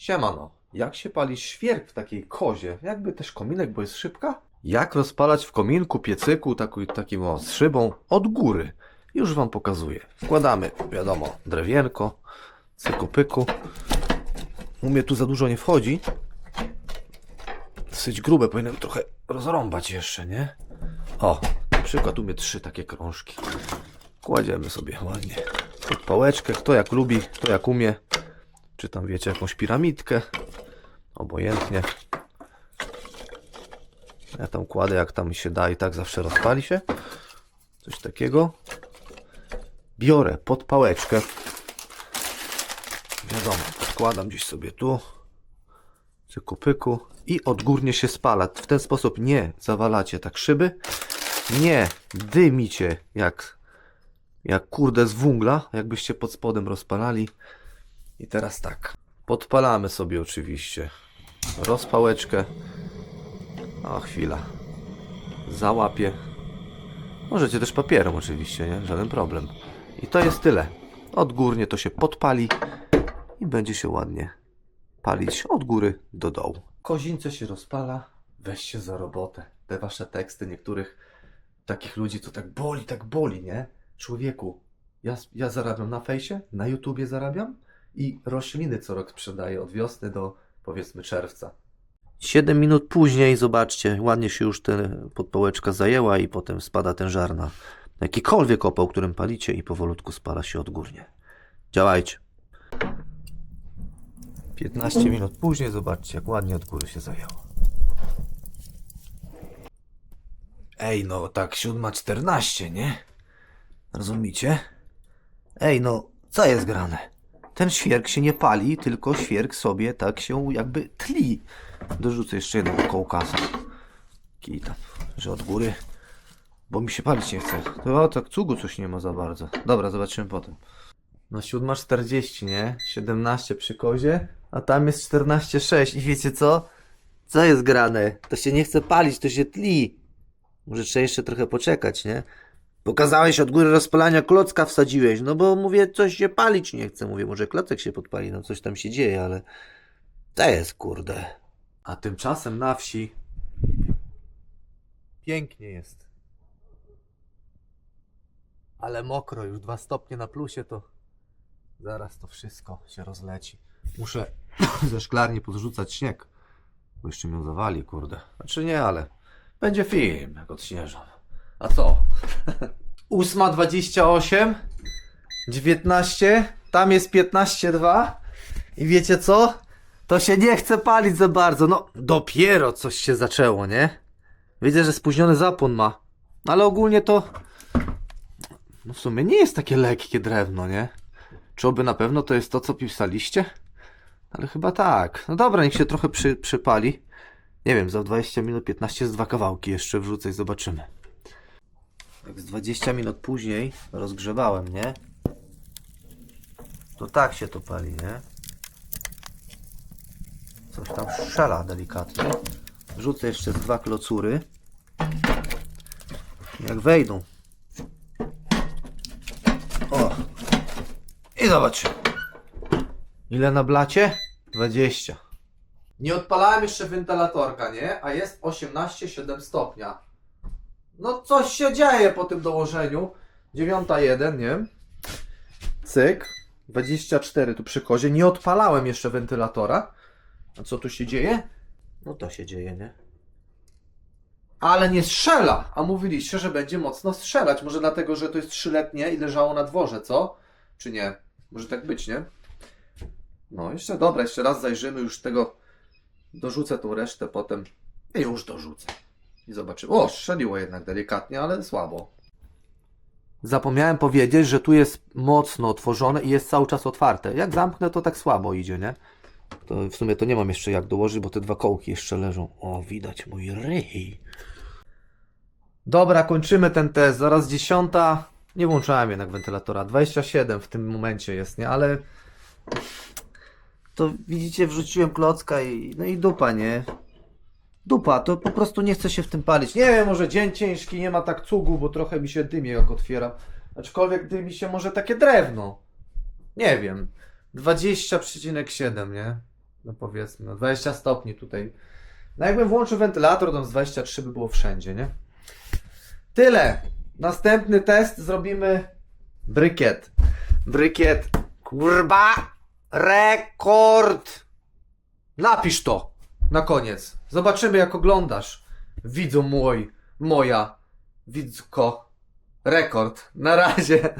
Siemano, jak się pali świerk w takiej kozie? Jakby też kominek, bo jest szybka? Jak rozpalać w kominku, piecyku, taki, takim o, z szybą od góry? Już wam pokazuję. Wkładamy, wiadomo, drewienko, cyku pyku. U mnie tu za dużo nie wchodzi. Dosyć grube, powinienem trochę rozrąbać jeszcze, nie? O, na przykład u mnie trzy takie krążki. Kładziemy sobie ładnie pod pałeczkę, kto jak lubi, kto jak umie. Czy tam wiecie, jakąś piramidkę. Obojętnie. Ja tam kładę jak tam mi się da i tak zawsze rozpali się. Coś takiego. Biorę pod pałeczkę. Wiadomo, podkładam gdzieś sobie tu. Cyku pyku. I odgórnie się spala. W ten sposób nie zawalacie tak szyby. Nie dymicie jak, jak kurde z wungla, jakbyście pod spodem rozpalali. I teraz tak. Podpalamy sobie oczywiście rozpałeczkę. O, chwila. Załapię. Możecie też papierem oczywiście, nie? Żaden problem. I to jest tyle. Odgórnie to się podpali i będzie się ładnie palić od góry do dołu. Kozińce się rozpala, weźcie za robotę. Te wasze teksty niektórych takich ludzi to tak boli, tak boli, nie? Człowieku, ja, ja zarabiam na fejsie, na YouTubie zarabiam i rośliny co rok sprzedaję od wiosny do powiedzmy czerwca. 7 minut później, zobaczcie, ładnie się już ten podpałeczka zajęła i potem spada ten żar na jakikolwiek opał, którym palicie i powolutku spala się odgórnie. Działajcie. 15 minut później, zobaczcie, jak ładnie od góry się zajęło. Ej, no tak 7.14, nie? Rozumicie? Ej, no, co jest grane? Ten świerk się nie pali, tylko świerk sobie tak się jakby tli. Dorzucę jeszcze jednego kołkasa. Kita, że od góry. Bo mi się palić nie chce. To o, tak cugu coś nie ma za bardzo. Dobra, zobaczymy potem. No 7.40, nie? 17 przy kozie, a tam jest 14.6 i wiecie co? Co jest grane? To się nie chce palić, to się tli. Może trzeba jeszcze trochę poczekać, nie? Pokazałeś od góry rozpalania, klocka wsadziłeś. No bo mówię, coś się palić nie chce. Mówię, może klocek się podpali, no coś tam się dzieje, ale to jest kurde. A tymczasem na wsi pięknie jest. Ale mokro, już dwa stopnie na plusie, to zaraz to wszystko się rozleci. Muszę ze szklarni podrzucać śnieg, bo jeszcze mnie zawali, kurde. Znaczy nie, ale będzie film, jak odśnieżam. A co? 8.28, 19, tam jest 15.2 i wiecie co? To się nie chce palić za bardzo. No, dopiero coś się zaczęło, nie? Widzę, że spóźniony zapłon ma. Ale ogólnie to. No w sumie nie jest takie lekkie drewno, nie? Czy oby na pewno to jest to, co pisaliście? Ale chyba tak. No dobra, niech się trochę przy, przypali. Nie wiem, za 20 minut 15 z dwa kawałki jeszcze wrzucę i zobaczymy. Jak z 20 minut później rozgrzewałem, nie? To tak się to pali, nie? Coś tam strzela delikatnie. Rzucę jeszcze dwa klocury. Jak wejdą. O! I zobacz. Ile na blacie? 20. Nie odpalałem jeszcze wentylatorka, nie? A jest 18,7 stopnia. No coś się dzieje po tym dołożeniu. 9.1, nie? Cyk. 24 tu przy kozie. Nie odpalałem jeszcze wentylatora. A co tu się dzieje? No to się dzieje, nie? Ale nie strzela! A mówiliście, że będzie mocno strzelać. Może dlatego, że to jest trzyletnie i leżało na dworze, co? Czy nie? Może tak być, nie? No, jeszcze dobra, jeszcze raz zajrzymy już tego. Dorzucę tą resztę potem. I już dorzucę. I zobaczymy. O, strzeliło jednak delikatnie, ale słabo. Zapomniałem powiedzieć, że tu jest mocno otworzone i jest cały czas otwarte. Jak zamknę, to tak słabo idzie, nie? To w sumie to nie mam jeszcze jak dołożyć, bo te dwa kołki jeszcze leżą. O, widać mój ryj. Dobra, kończymy ten test. Zaraz dziesiąta. Nie włączałem jednak wentylatora. 27 w tym momencie jest, nie? Ale to widzicie, wrzuciłem klocka i no i dupa, nie? Dupa, to po prostu nie chce się w tym palić. Nie wiem, może dzień ciężki, nie ma tak cugu, bo trochę mi się dymie jak otwieram. Aczkolwiek dymi się może takie drewno. Nie wiem. 20,7, nie? No powiedzmy, no 20 stopni tutaj. No jakbym włączył wentylator, to z 23 by było wszędzie, nie? Tyle. Następny test zrobimy brykiet. Brykiet. Kurba! Rekord! Napisz to na koniec. Zobaczymy jak oglądasz. Widzu mój, moja, widzko. Rekord. Na razie.